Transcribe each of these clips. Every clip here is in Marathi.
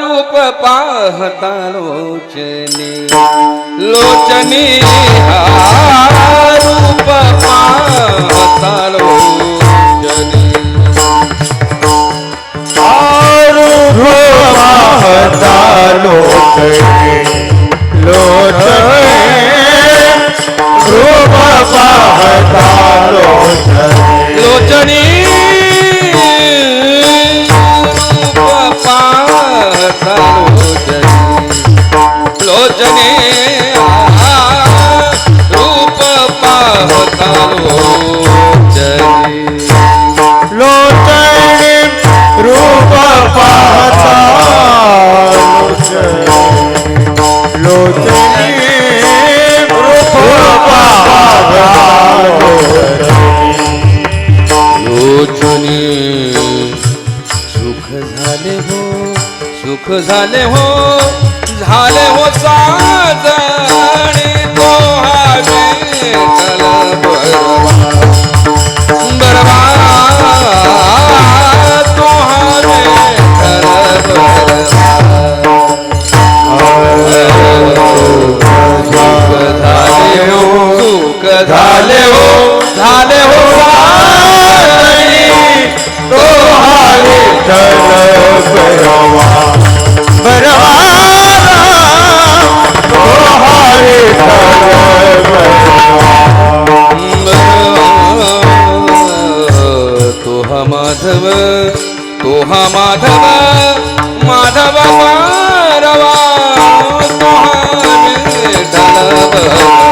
રૂપ પાહતા લોચની લોચની રૂપ પાહતા લોચની રૂપ પાહતા લોચની journey. झाले हो झाले हो. तोहा माधव माधव मारवा तोहा विठ्ठल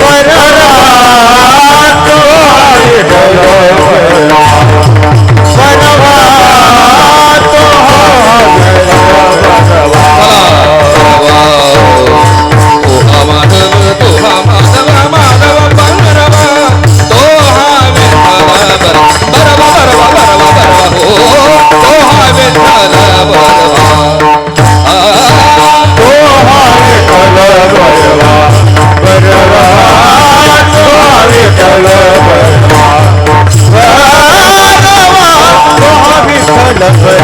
भगवा Love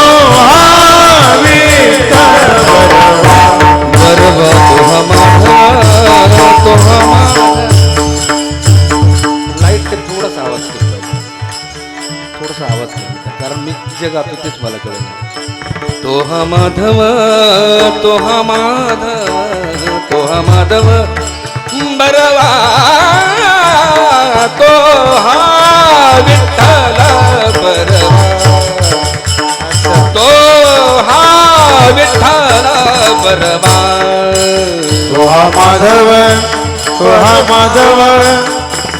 जे गातो तेच मला कळलं. तो हा माधव तो हा माधव तो हा माधव बरवा तो हा विठ्ठल बरवा. तो हा विठ्ठल बरवा. तो हा माधव तो हा माधव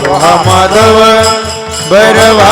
तो हा माधव बरवा.